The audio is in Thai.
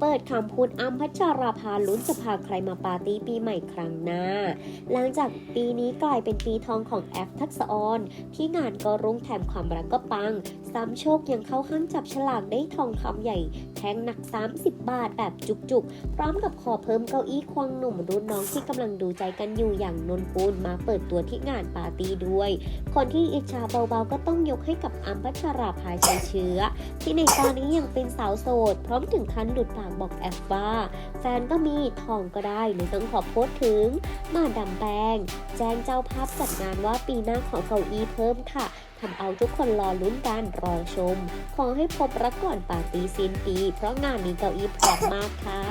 เปิดคำพูดอ้ำพัชราภาลุ้นจะพาใครมาปาร์ตี้ปีใหม่ครั้งหน้า หลังจากปีนี้กลายเป็นปีทองของแอฟทักษออนที่งานก็รุ่งแถมความรักก็ปัง ซ้ำโชคยังเข้าห้างจับฉลากได้ทองคำใหญ่ แท่งหนัก 30 บาทแบบจุกๆ พร้อมกับขอเพิ่มเก้าอี้ควงหนุ่มรุ่นน้องที่กำลังดูใจกันอยู่อย่างนนปูนมาเปิดตัวที่งานปาร์ตี้ด้วย คนที่อิจฉาเบาๆก็ต้องยกให้กับอัมพัชราภาชัยเชื้อ ที่ในตอนนี้ยังเป็นสาวโสด พร้อมถึงขั้นหลุดปากบอกแอฟว่า แฟนก็มีทองก็ได้เลยต้องขอโพสถึง มาดำแปงแจ้งเจ้าภาพจัดงานว่าปีหน้าขอเก้าอี้เพิ่มค่ะทำเอาทุกคนรอลุ้นกันรอชม ขอให้พบรักก่อนปาร์ตี้สิ้นปี เพราะงานนี้เก้าอี้พร้อมมากค่ะ